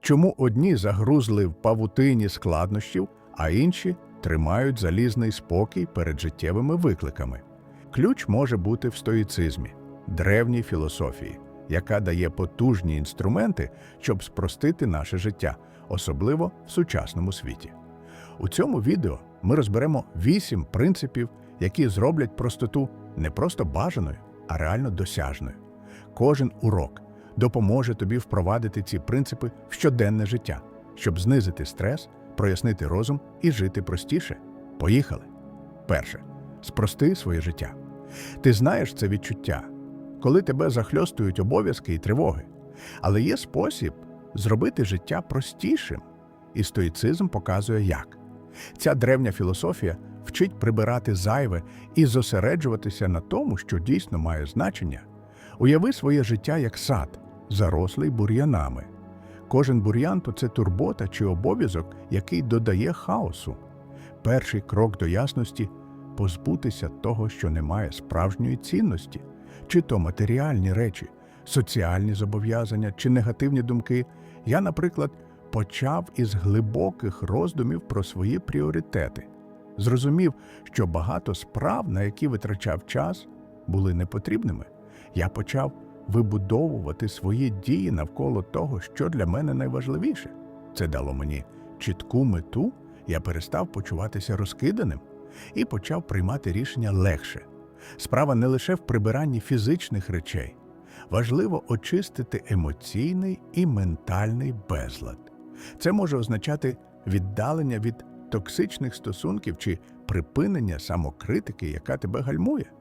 Чому одні загрузли в павутині складнощів, а інші тримають залізний спокій перед життєвими викликами? Ключ може бути в стоїцизмі, древній філософії, яка дає потужні інструменти, щоб спростити наше життя, особливо в сучасному світі. У цьому відео ми розберемо вісім принципів, які зроблять простоту не просто бажаною, а реально досяжною. Кожен урок допоможе тобі впровадити ці принципи в щоденне життя, щоб знизити стрес, прояснити розум і жити простіше. Поїхали! Перше. Спрости своє життя. Ти знаєш це відчуття, коли тебе захльостують обов'язки і тривоги. Але є спосіб зробити життя простішим, і стоїцизм показує як. Ця древня філософія вчить прибирати зайве і зосереджуватися на тому, що дійсно має значення. Уяви своє життя як сад, зарослий бур'янами. Кожен бур'ян то це турбота чи обов'язок, який додає хаосу. Перший крок до ясності позбутися того, що не має справжньої цінності, чи то матеріальні речі, соціальні зобов'язання чи негативні думки. Я, наприклад, почав із глибоких роздумів про свої пріоритети. Зрозумів, що багато справ, на які витрачав час, були непотрібними. Я почав вибудовувати свої дії навколо того, що для мене найважливіше. Це дало мені чітку мету, я перестав почуватися розкиданим і почав приймати рішення легше. Справа не лише в прибиранні фізичних речей. Важливо очистити емоційний і ментальний безлад. Це може означати віддалення від токсичних стосунків чи припинення самокритики, яка тебе гальмує.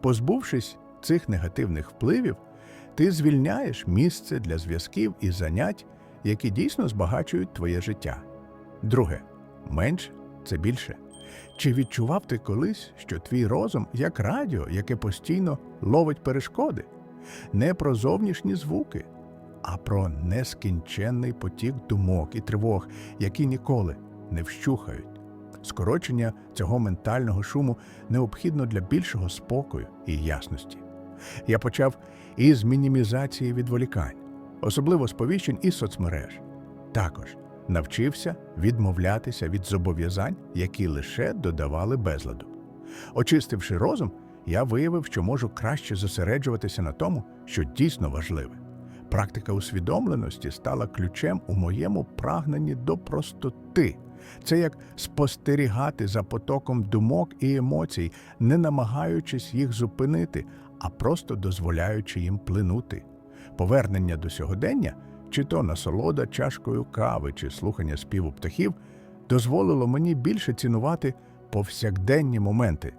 Позбувшись цих негативних впливів, ти звільняєш місце для зв'язків і занять, які дійсно збагачують твоє життя. Друге, менше це більше. Чи відчував ти колись, що твій розум як радіо, яке постійно ловить перешкоди? Не про зовнішні звуки, а про нескінченний потік думок і тривог, які ніколи не вщухають. Скорочення цього ментального шуму необхідно для більшого спокою і ясності. Я почав із мінімізації відволікань, особливо сповіщень і соцмереж. Також навчився відмовлятися від зобов'язань, які лише додавали безладу. Очистивши розум, я виявив, що можу краще зосереджуватися на тому, що дійсно важливе. Практика усвідомленості стала ключем у моєму прагненні до простоти. Це як спостерігати за потоком думок і емоцій, не намагаючись їх зупинити, а просто дозволяючи їм плинути. Повернення до сьогодення, чи то насолода чашкою кави, чи слухання співу птахів, дозволило мені більше цінувати повсякденні моменти.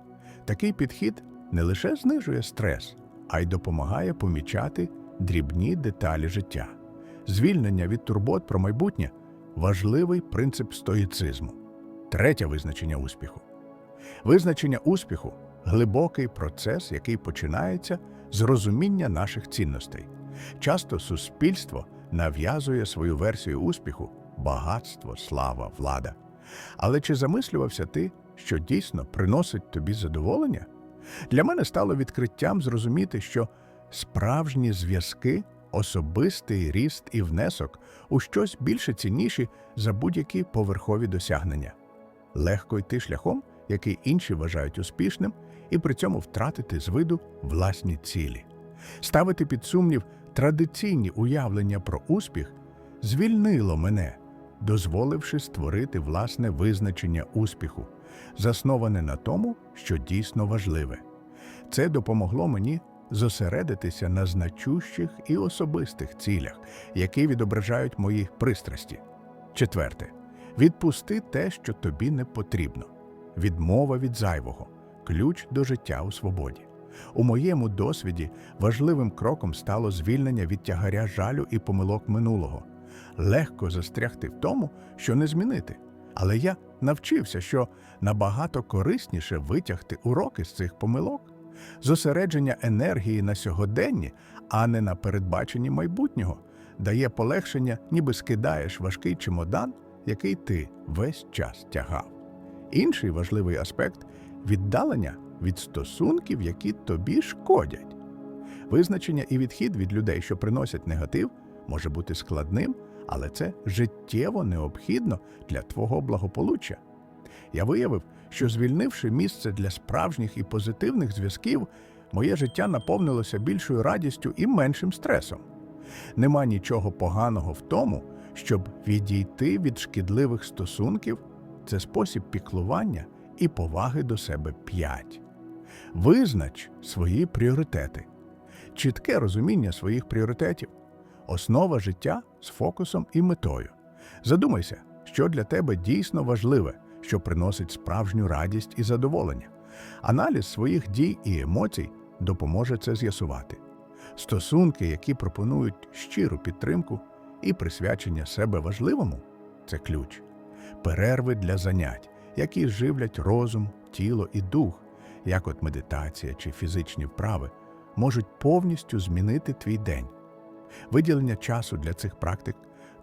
Такий підхід не лише знижує стрес, а й допомагає помічати дрібні деталі життя. Звільнення від турбот про майбутнє важливий принцип стоїцизму. Третє визначення успіху. Визначення успіху глибокий процес, який починається з розуміння наших цінностей. Часто суспільство нав'язує свою версію успіху багатство, слава, влада. Але чи замислювався ти, що дійсно приносить тобі задоволення? Для мене стало відкриттям зрозуміти, що справжні зв'язки, особистий ріст і внесок у щось більше цінніші за будь-які поверхові досягнення. Легко йти шляхом, який інші вважають успішним, і при цьому втратити з виду власні цілі. Ставити під сумнів традиційні уявлення про успіх звільнило мене, дозволивши створити власне визначення успіху, засноване на тому, що дійсно важливе. Це допомогло мені зосередитися на значущих і особистих цілях, які відображають мої пристрасті. Четверте. Відпусти те, що тобі не потрібно. Відмова від зайвого ключ до життя у свободі. У моєму досвіді важливим кроком стало звільнення від тягаря жалю і помилок минулого. Легко застрягти в тому, що не змінити. Але я навчився, що набагато корисніше витягти уроки з цих помилок, зосередження енергії на сьогоденні, а не на передбаченні майбутнього, дає полегшення, ніби скидаєш важкий чемодан, який ти весь час тягав. Інший важливий аспект віддалення від стосунків, які тобі шкодять. Визначення і відхід від людей, що приносять негатив, може бути складним, але це життєво необхідно для твого благополуччя. Я виявив, що звільнивши місце для справжніх і позитивних зв'язків, моє життя наповнилося більшою радістю і меншим стресом. Нема нічого поганого в тому, щоб відійти від шкідливих стосунків це спосіб піклування і поваги до себе п'ять. Визнач свої пріоритети, чітке розуміння своїх пріоритетів, основа життя з фокусом і метою. Задумайся, що для тебе дійсно важливе, що приносить справжню радість і задоволення. Аналіз своїх дій і емоцій допоможе це з'ясувати. Стосунки, які пропонують щиру підтримку і присвячення себе важливому це ключ. Перерви для занять, які живлять розум, тіло і дух, як от медитація чи фізичні вправи, можуть повністю змінити твій день. Виділення часу для цих практик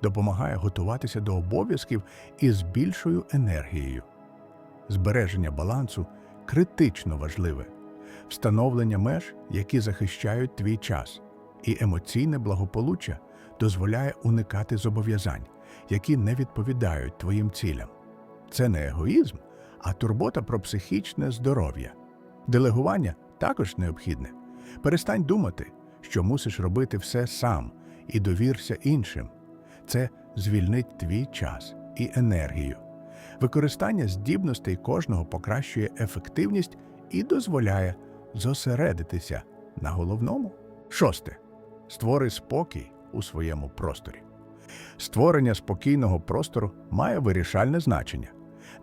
допомагає готуватися до обов'язків із більшою енергією. Збереження балансу критично важливе, встановлення меж, які захищають твій час, і емоційне благополуччя дозволяє уникати зобов'язань, які не відповідають твоїм цілям. Це не егоїзм, а турбота про психічне здоров'я. Делегування також необхідне. Перестань думати, що мусиш робити все сам і довірся іншим. Це звільнить твій час і енергію. Використання здібностей кожного покращує ефективність і дозволяє зосередитися на головному. Шосте. Створи спокій у своєму просторі. Створення спокійного простору має вирішальне значення.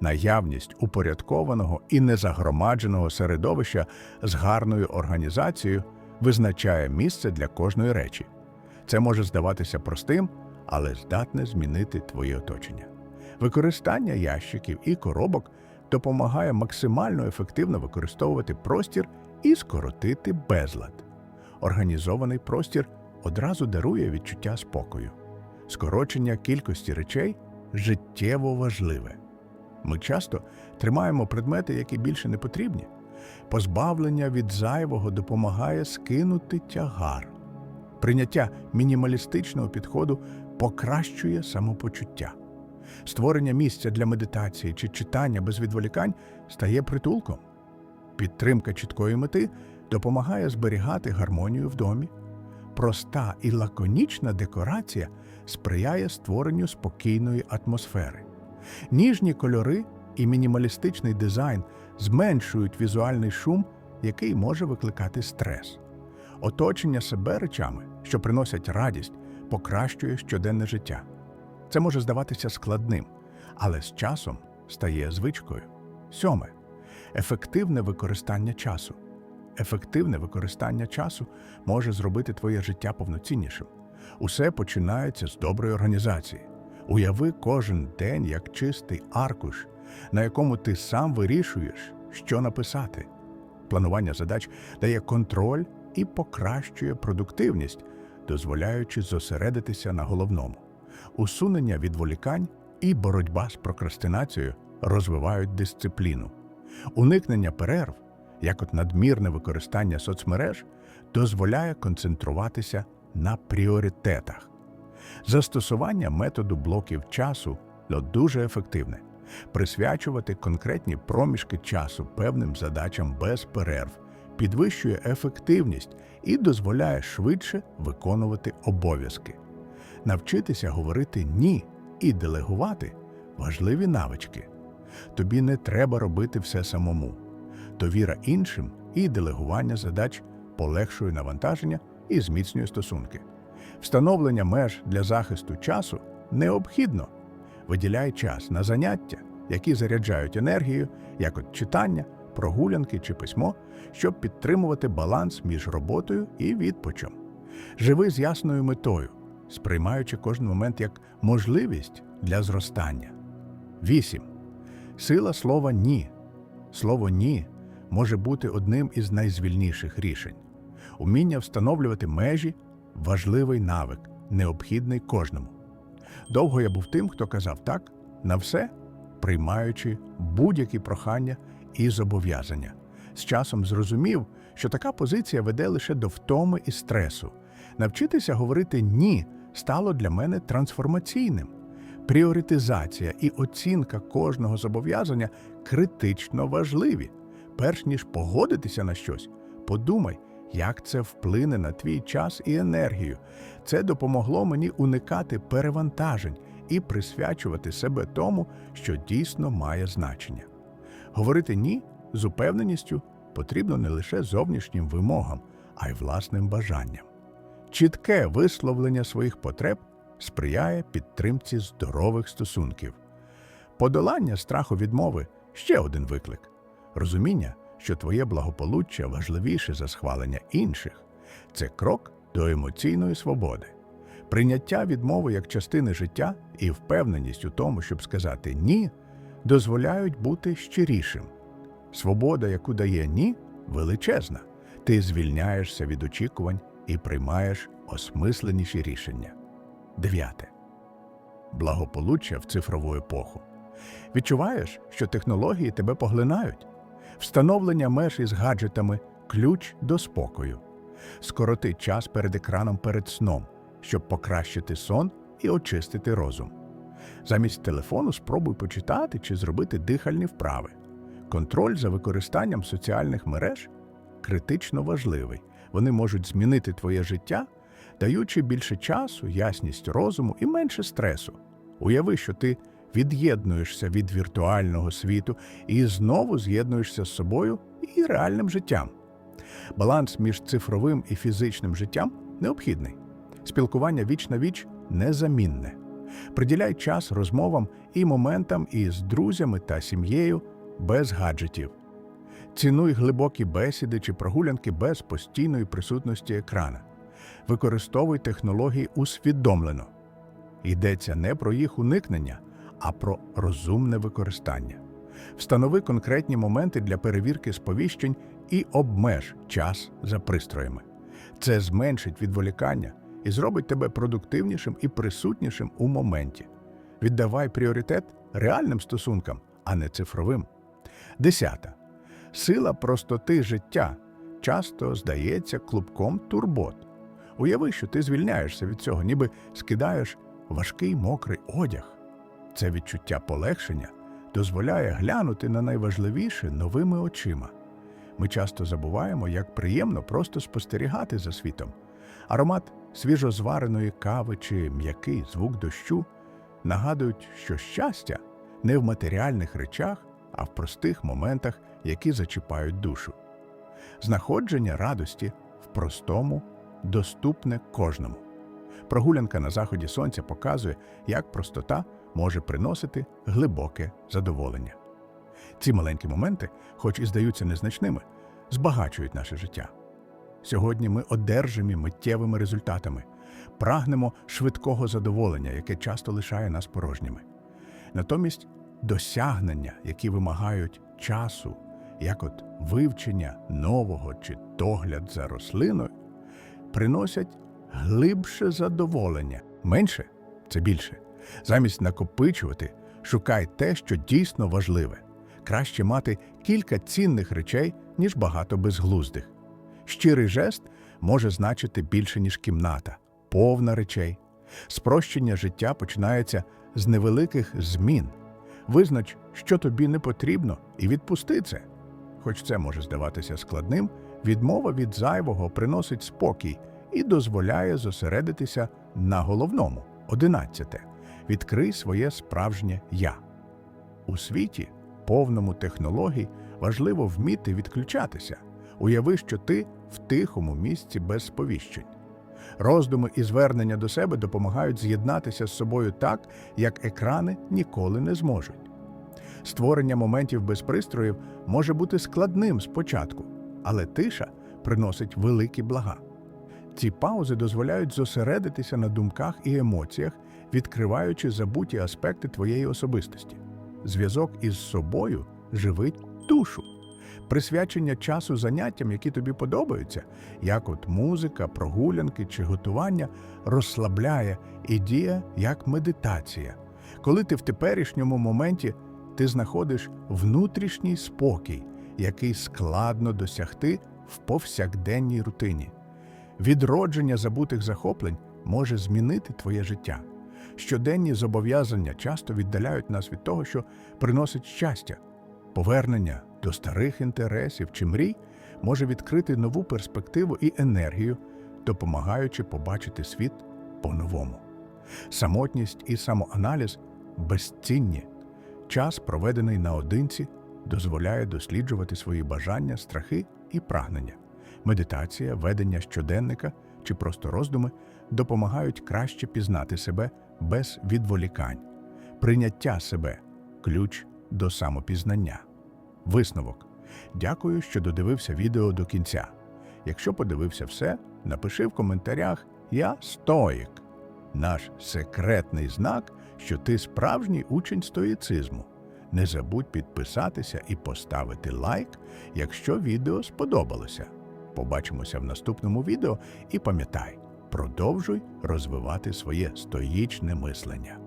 Наявність упорядкованого і незагромадженого середовища з гарною організацією визначає місце для кожної речі. Це може здаватися простим, але здатне змінити твоє оточення. Використання ящиків і коробок допомагає максимально ефективно використовувати простір і скоротити безлад. Організований простір одразу дарує відчуття спокою. Скорочення кількості речей життєво важливе. Ми часто тримаємо предмети, які більше не потрібні. Позбавлення від зайвого допомагає скинути тягар. Прийняття мінімалістичного підходу покращує самопочуття. Створення місця для медитації чи читання без відволікань стає притулком. Підтримка чіткої мети допомагає зберігати гармонію в домі. Проста і лаконічна декорація сприяє створенню спокійної атмосфери. Ніжні кольори і мінімалістичний дизайн зменшують візуальний шум, який може викликати стрес. Оточення себе речами, що приносять радість, покращує щоденне життя. Це може здаватися складним, але з часом стає звичкою. Сьоме ефективне використання часу. Ефективне використання часу може зробити твоє життя повноціннішим. Усе починається з доброї організації. Уяви кожен день як чистий аркуш, на якому ти сам вирішуєш, що написати. Планування задач дає контроль і покращує продуктивність, дозволяючи зосередитися на головному. Усунення відволікань і боротьба з прокрастинацією розвивають дисципліну. Уникнення перерв, як от надмірне використання соцмереж, дозволяє концентруватися на пріоритетах. Застосування методу блоків часу дуже ефективне. Присвячувати конкретні проміжки часу певним задачам без перерв підвищує ефективність і дозволяє швидше виконувати обов'язки. Навчитися говорити ні і делегувати важливі навички. Тобі не треба робити все самому. Довіра іншим і делегування задач полегшує навантаження і зміцнює стосунки. Встановлення меж для захисту часу необхідно. Виділяй час на заняття, які заряджають енергію, як от читання, прогулянки чи письмо, щоб підтримувати баланс між роботою і відпочом. Живи з ясною метою, сприймаючи кожен момент як можливість для зростання. 8. Сила слова ні. Слово ні може бути одним із найзвільніших рішень. Уміння встановлювати межі важливий навик, необхідний кожному. Довго я був тим, хто казав так на все, приймаючи будь-які прохання і зобов'язання. З часом зрозумів, що така позиція веде лише до втоми і стресу. Навчитися говорити ні стало для мене трансформаційним. Пріоритизація і оцінка кожного зобов'язання критично важливі. Перш ніж погодитися на щось, подумай, як це вплине на твій час і енергію. Це допомогло мені уникати перевантажень і присвячувати себе тому, що дійсно має значення. Говорити ні з упевненістю потрібно не лише зовнішнім вимогам, а й власним бажанням. Чітке висловлення своїх потреб сприяє підтримці здорових стосунків. Подолання страху відмови ще один виклик. Розуміння, що твоє благополуччя важливіше за схвалення інших це крок до емоційної свободи. Прийняття відмови як частини життя і впевненість у тому, щоб сказати ні, дозволяють бути щирішим. Свобода, яку дає ні, величезна. Ти звільняєшся від очікувань і приймаєш осмисленіші рішення. Дев'яте. Благополуччя в цифрову епоху. Відчуваєш, що технології тебе поглинають? Встановлення меж із гаджетами ключ до спокою. Скороти час перед екраном перед сном, щоб покращити сон і очистити розум. Замість телефону спробуй почитати чи зробити дихальні вправи. Контроль за використанням соціальних мереж критично важливий. Вони можуть змінити твоє життя, даючи більше часу, ясність розуму і менше стресу. Уяви, що ти від'єднуєшся від віртуального світу і знову з'єднуєшся з собою і реальним життям. Баланс між цифровим і фізичним життям необхідний. Спілкування віч на віч незамінне. Приділяй час розмовам і моментам із друзями та сім'єю без гаджетів. Цінуй глибокі бесіди чи прогулянки без постійної присутності екрана. Використовуй технології усвідомлено. Йдеться не про їх уникнення, а про розумне використання. Встанови конкретні моменти для перевірки сповіщень і обмеж час за пристроями. Це зменшить відволікання і зробить тебе продуктивнішим і присутнішим у моменті. Віддавай пріоритет реальним стосункам, а не цифровим. Десята. Сила простоти життя часто здається клубком турбот. Уяви, що ти звільняєшся від цього, ніби скидаєш важкий мокрий одяг. Це відчуття полегшення дозволяє глянути на найважливіше новими очима. Ми часто забуваємо, як приємно просто спостерігати за світом. Аромат свіжозвареної кави чи м'який звук дощу нагадують, що щастя не в матеріальних речах, а в простих моментах, які зачіпають душу. Знаходження радості в простому доступне кожному. Прогулянка на заході сонця показує, як простота може приносити глибоке задоволення. Ці маленькі моменти, хоч і здаються незначними, збагачують наше життя. Сьогодні ми одержимі миттєвими результатами, прагнемо швидкого задоволення, яке часто лишає нас порожніми. Натомість досягнення, які вимагають часу, як от вивчення нового чи догляд за рослиною, приносять глибше задоволення. Менше це більше. Замість накопичувати, шукай те, що дійсно важливе. Краще мати кілька цінних речей, ніж багато безглуздих. Щирий жест може значити більше, ніж кімната, повна речей. Спрощення життя починається з невеликих змін. Визнач, що тобі не потрібно, і відпусти це. Хоч це може здаватися складним, відмова від зайвого приносить спокій і дозволяє зосередитися на головному. Одинадцяте. Відкрий своє справжнє я. У світі, повному технологій, важливо вміти відключатися. Уяви, що ти в тихому місці без сповіщень. Роздуми і звернення до себе допомагають з'єднатися з собою так, як екрани ніколи не зможуть. Створення моментів без пристроїв може бути складним спочатку, але тиша приносить великі блага. Ці паузи дозволяють зосередитися на думках і емоціях, відкриваючи забуті аспекти твоєї особистості. Зв'язок із собою живить душу. Присвячення часу заняттям, які тобі подобаються, як от музика, прогулянки чи готування, розслабляє і діє як медитація. Коли ти в теперішньому моменті ти знаходиш внутрішній спокій, який складно досягти в повсякденній рутині. Відродження забутих захоплень може змінити твоє життя. Щоденні зобов'язання часто віддаляють нас від того, що приносить щастя. Повернення до старих інтересів чи мрій може відкрити нову перспективу і енергію, допомагаючи побачити світ по-новому. Самотність і самоаналіз безцінні. Час, проведений наодинці, дозволяє досліджувати свої бажання, страхи і прагнення. Медитація, ведення щоденника чи просто роздуми допомагають краще пізнати себе без відволікань. Прийняття себе ключ до самопізнання. Висновок. Дякую, що додивився відео до кінця. Якщо подивився все, напиши в коментарях Я стоїк. Наш секретний знак, що ти справжній учень стоїцизму. Не забудь підписатися і поставити лайк, якщо відео сподобалося. Побачимося в наступному відео і пам'ятай, продовжуй розвивати своє стоїчне мислення.